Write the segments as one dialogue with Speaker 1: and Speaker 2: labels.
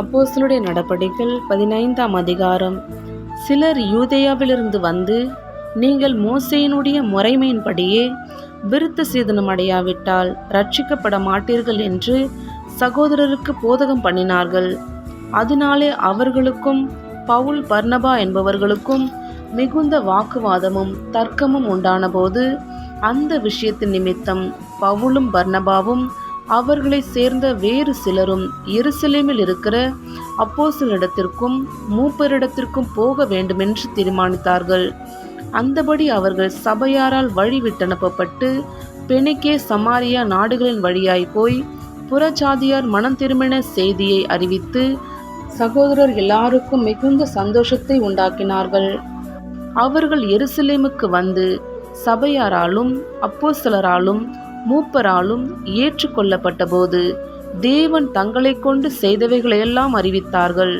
Speaker 1: அப்போஸ்தலுடைய நடபடிகள் பதினைந்தாம் அதிகாரம். சிலர் யூதேயாவிலிருந்து வந்து நீங்கள் மோசையினுடைய முறைமையின்படியே விருத்த சேதனம் அடையாவிட்டால் ரட்சிக்கப்பட மாட்டீர்கள் என்று சகோதரருக்கு போதகம் பண்ணினார்கள். அதனாலே அவர்களுக்கும் பவுல் பர்னபா என்பவர்களுக்கும் மிகுந்த வாக்குவாதமும் தர்க்கமும் உண்டானபோது அந்த விஷயத்தின் நிமித்தம் பவுலும் பர்னபாவும் அவர்களை சேர்ந்த வேறு சிலரும் எருசலேமில் இருக்கிற அப்போசலிடத்திற்கும் மூப்பரிடத்திற்கும் போக வேண்டுமென்று தீர்மானித்தார்கள். அந்தபடி அவர்கள் சபையாரால் வழி விட்டனுப்பப்பட்டு பெனிக்கே சமாரியா நாடுகளின் வழியாய் போய் புறச்சாதியார் மனம் திரும்பின செய்தியை அறிவித்து சகோதரர் எல்லாருக்கும் மிகுந்த சந்தோஷத்தை உண்டாக்கினார்கள். அவர்கள் எருசலேமுக்கு வந்து சபையாராலும் அப்போஸ்தலராலும் மூப்பராலும் ஏற்றுக்கொள்ளப்பட்டபோது தேவன் தங்களை கொண்டு செய்தவைகளையெல்லாம் அறிவித்தார்கள்.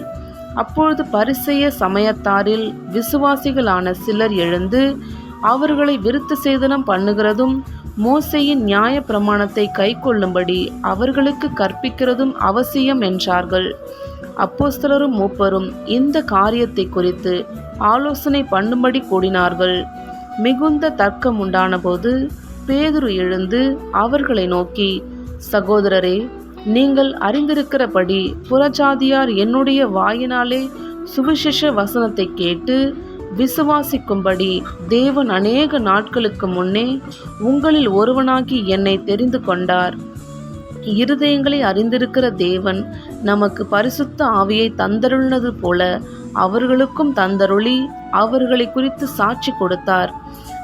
Speaker 1: அப்பொழுது பரிசெய சமயத்தாரில் விசுவாசிகளான சிலர் எழுந்து அவர்களை விருத்த சேதனம் பண்ணுகிறதும் மோசையின் நியாய பிரமாணத்தை கைக்கொள்ளும்படி அவர்களுக்கு கற்பிக்கிறதும் அவசியம் என்றார்கள். அப்போஸ்தலரும் மூப்பரும் இந்த காரியத்தை குறித்து ஆலோசனை பண்ணும்படி கூடினார்கள். மிகுந்த தர்க்கம் உண்டானபோது பேதுரு எழுந்து அவர்களை நோக்கி சகோதரரே நீங்கள் அறிந்திருக்கிறபடி புறஜாதியார் என்னுடைய வாயினாலே சுவிசேஷ வசனத்தை கேட்டு விசுவாசிக்கும்படி தேவன் அநேக நாட்களுக்கு முன்னே உங்களில் ஒருவனாகி என்னை தெரிந்து கொண்டார். இருதயங்களை அறிந்திருக்கிற தேவன் நமக்கு பரிசுத்த ஆவியை தந்தருளினது போல அவர்களுக்கும் தந்தருளி அவர்களை குறித்து சாட்சி கொடுத்தார்.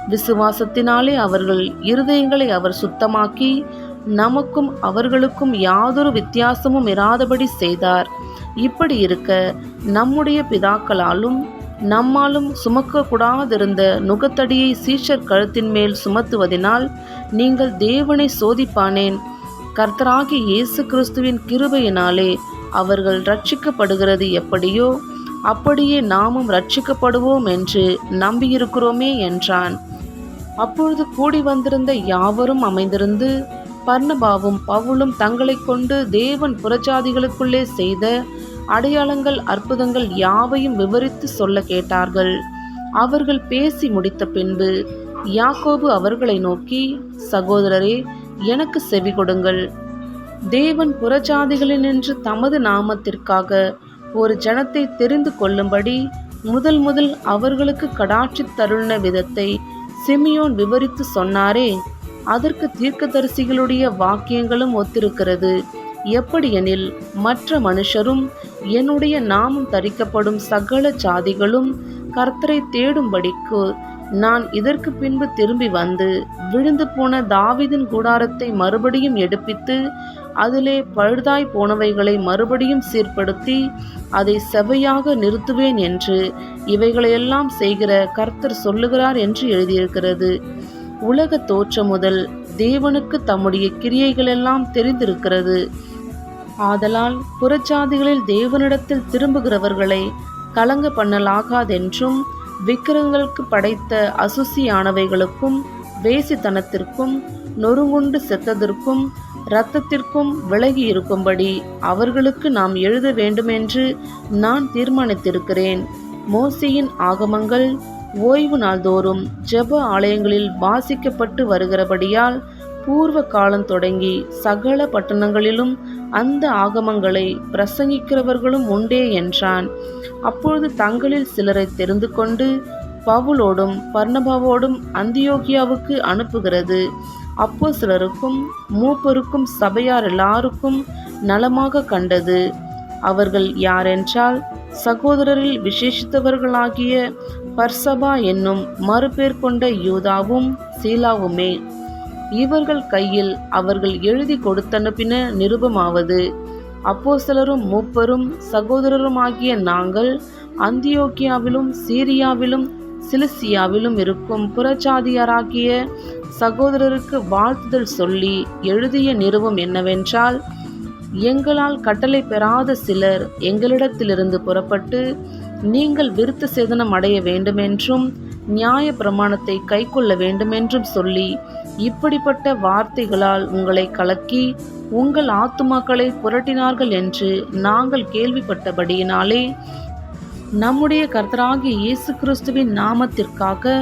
Speaker 1: விசுவாசத்தினாலே அவர்கள் இருதயங்களை அவர் சுத்தமாக்கி நமக்கும் அவர்களுக்கும் யாதொரு வித்தியாசமும் இராதபடி செய்தார். இப்படி இருக்க நம்முடைய பிதாக்களாலும் நம்மாலும் சுமக்கக்கூடாதிருந்த நுகத்தடியை சீஷர் கழுத்தின் மேல் சுமத்துவதினால் நீங்கள் தேவனை சோதிப்பானேன். கர்த்தராகி இயேசு கிறிஸ்துவின் கிருபையினாலே அவர்கள் ரட்சிக்கப்படுகிறது எப்படியோ அப்படியே நாமும் ரட்சிக்கப்படுவோம் என்று நம்பியிருக்கிறோமே என்றான். அப்பொழுது கூடி வந்திருந்த யாவரும் அமைந்திருந்து பர்ணபாவும் பவுலும் தங்களை கொண்டு தேவன் புறஜாதிகளுக்குள்ளே செய்த அடையாளங்கள் அற்புதங்கள் யாவையும் விவரித்து சொல்ல கேட்டார்கள். அவர்கள் பேசி முடித்த பின்பு யாக்கோபு அவர்களை நோக்கி சகோதரரே எனக்கு செவி கொடுங்கள். தேவன் புறஜாதிகளினின்று தமது நாமத்திற்காக ஒரு ஜனத்தை தெரிந்து கொள்ளும்படி முதல் முதல் அவர்களுக்கு கடாட்சி தருளின விதத்தை சிமியோன் விவரித்து சொன்னாரே. அதற்கு தீர்க்கதரிசிகளுடைய வாக்கியங்களும் ஒத்திருக்கிறது. எப்படியெனில் மற்ற மனுஷரும் என்னுடைய நாமம் தரிக்கப்படும் சகல ஜாதிகளும் கர்த்தரை தேடும்படிக்கு நான் இதற்கு பின்பு திரும்பி வந்து விழுந்து போன தாவிதின் கூடாரத்தை மறுபடியும் எடுப்பித்து அதிலே பழுதாய் போனவைகளை மறுபடியும் சீர்படுத்தி அதை செவையாக நிறுத்துவேன் என்று இவைகளையெல்லாம் செய்கிற கர்த்தர் சொல்லுகிறார் என்று எழுதியிருக்கிறது. உலக தோற்றம் முதல் தேவனுக்கு தம்முடைய கிரியைகளெல்லாம் தெரிந்திருக்கிறது. ஆதலால் புறச்சாதிகளில் தேவனிடத்தில் திரும்புகிறவர்களை கலங்க பண்ணலாகாதென்றும் விக்கிரங்களுக்கு படைத்த அசுசியானவைகளுக்கும் வேசித்தனத்திற்கும் நொறுங்குண்டு செத்ததற்கும் இரத்தத்திற்கும் விலகி இருக்கும்படி அவர்களுக்கு நாம் எழுத வேண்டுமென்று நான் தீர்மானித்திருக்கிறேன். மோசியின் ஆகமங்கள் ஓய்வு நாள்தோறும் ஜெப ஆலயங்களில் வாசிக்கப்பட்டு வருகிறபடியால் பூர்வ காலம் தொடங்கி சகல பட்டணங்களிலும் அந்த ஆகமங்களை பிரசங்கிக்கிறவர்களும் உண்டே என்றான். அப்பொழுது தங்களில் சிலரை தெரிந்து கொண்டு பவுலோடும் பர்ணபாவோடும் அந்தியோகியாவுக்கு அனுப்புகிறது. அப்போ சிலருக்கும் மூப்பருக்கும் சபையார் எல்லாருக்கும் நலமாக கண்டது. அவர்கள் யாரென்றால் சகோதரரில் விசேஷித்தவர்களாகிய பர்சபா என்னும் மறுபேர் கொண்ட யூதாவும் சீலாவுமே. இவர்கள் கையில் அவர்கள் எழுதி கொடுத்தனுப்பின நிருபமாவது. அப்போஸ்தலரும் மூப்பரும் சகோதரருமாகிய நாங்கள் அந்தியோக்கியாவிலும் சீரியாவிலும் சிலிசியாவிலும் இருக்கும் புறச்சாதியாராகிய சகோதரருக்கு வாழ்த்துதல் சொல்லி எழுதிய நிறுவம் என்னவென்றால் எங்களால் கட்டளை பெறாத சிலர் எங்களிடத்திலிருந்து புறப்பட்டு நீங்கள் விருத்த சேதனம் அடைய வேண்டுமென்றும் நியாய பிரமாணத்தை கைக்கொள்ள வேண்டுமென்றும் சொல்லி இப்படிப்பட்ட வார்த்தைகளால் உங்களை கலக்கி உங்கள் ஆத்துமாக்களை புரட்டினார்கள் என்று நாங்கள் கேள்விப்பட்டபடியினாலே நம்முடைய கர்த்தராகிய இயேசு கிறிஸ்துவின் நாமத்திற்காக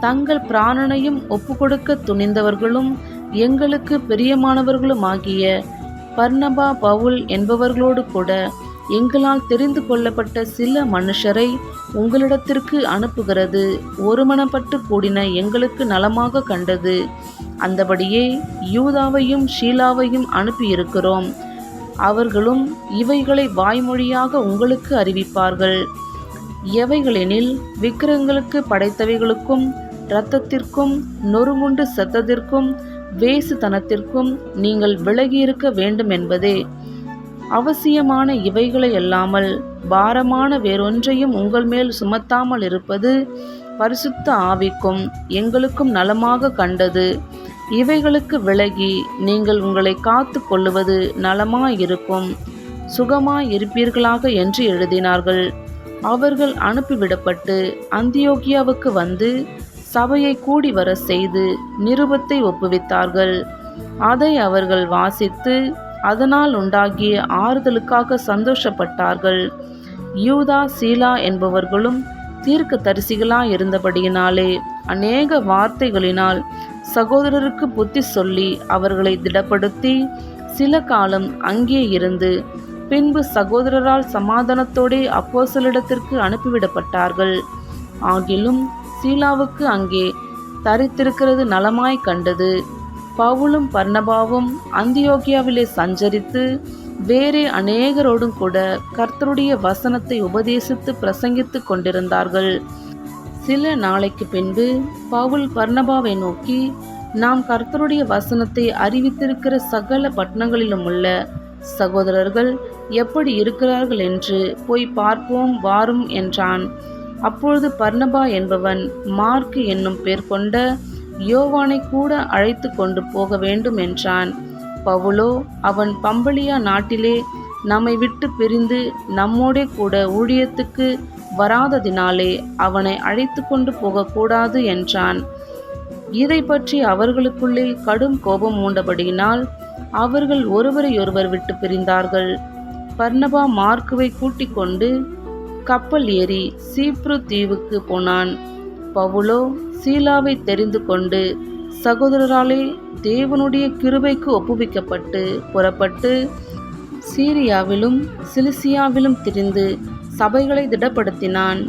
Speaker 1: தங்கள் பிராணனையும் ஒப்புக்கொடுக்க துணிந்தவர்களும் எங்களுக்கு பிரியமானவர்களுமாகிய பர்ணபா பவுல் என்பவர்களோடு கூட எங்களால் தெரிந்து கொள்ளப்பட்ட சில மனுஷரை உங்களிடத்திற்கு அனுப்புகிறது. ஒருமனப்பட்டு கூடின எங்களுக்கு நலமாக கண்டது. அந்தபடியே யூதாவையும் ஷீலாவையும் அனுப்பியிருக்கிறோம். அவர்களும் இவைகளை வாய்மொழியாக உங்களுக்கு அறிவிப்பார்கள். எவைகளெனில் விக்கிரங்களுக்கு படைத்தவைகளுக்கும் இரத்தத்திற்கும் நொறுங்குண்டு செத்ததிற்கும் வேசுத்தனத்திற்கும் நீங்கள் விலகியிருக்க வேண்டும் என்பதே அவசியமான இவைகளை அல்லாமல் பாரமான வேறொன்றையும் உங்கள் மேல் சுமத்தாமல் இருப்பது பரிசுத்த ஆவிக்கும் எங்களுக்கும் நலமாக கண்டது. இவைகளுக்கு விலகி நீங்கள் உங்களை காத்து கொள்ளுவது நலமாயிருக்கும். சுகமாயிருப்பீர்களாக என்று எழுதினார்கள். அவர்கள் அனுப்பிவிடப்பட்டு அந்தியோகியாவுக்கு வந்து சபையை கூடி வர செய்து நிருபத்தை ஒப்புவித்தார்கள். அதை அவர்கள் வாசித்து அதனால் உண்டாகிய ஆறுதலுக்காக சந்தோஷப்பட்டார்கள். யூதா சீலா என்பவர்களும் தீர்க்க தரிசிகளாய் இருந்தபடியினாலே அநேக வார்த்தைகளினால் சகோதரருக்கு புத்தி சொல்லி அவர்களை திடப்படுத்தி சில காலம் அங்கே இருந்து பின்பு சகோதரரால் சமாதானத்தோடே அப்போசலிடத்திற்கு அனுப்பிவிடப்பட்டார்கள். ஆகிலும் சீலாவுக்கு அங்கே தரித்திருக்கிறது நலமாய் கண்டது. பவுலும் பர்ணபாவும் அந்தியோகியாவிலே சஞ்சரித்து வேறே அநேகரோடும் கூட கர்த்தருடைய வசனத்தை உபதேசித்து பிரசங்கித்துக் கொண்டிருந்தார்கள். சில நாளைக்கு பின்பு பவுல் பர்ணபாவை நோக்கி நாம் கர்த்தருடைய வசனத்தை அறிவித்திருக்கிற சகல பட்டணங்களிலும் உள்ள சகோதரர்கள் எப்படி இருக்கிறார்கள் என்று போய் பார்ப்போம் வாரும் என்றான். அப்பொழுது பர்ணபா என்பவன் மார்க்கு என்னும் பேர் கொண்ட யோவானை கூட அழைத்து கொண்டு போக வேண்டும் என்றான். பவுலோ அவன் பம்பளியா நாட்டிலே நம்மை விட்டு பிரிந்து நம்மோடே கூட ஊழியத்துக்கு வராததினாலே அவனை அழைத்து கொண்டு போகக்கூடாது என்றான். இதை பற்றி அவர்களுக்குள்ளே கடும் கோபம் மூண்டபடியினால் அவர்கள் ஒருவரையொருவர் விட்டு பிரிந்தார்கள். பர்ணபா மார்க்குவை கூட்டிக் கொண்டு கப்பல் ஏறி சீப்ரு தீவுக்கு போனான். பவுலோ சீலாவை தெரிந்து கொண்டு சகோதரராலே தேவனுடைய கிருபைக்கு ஒப்புவிக்கப்பட்டு புறப்பட்டு சீரியாவிலும் சிலிசியாவிலும் திரிந்து சபைகளை திடப்படுத்தினான்.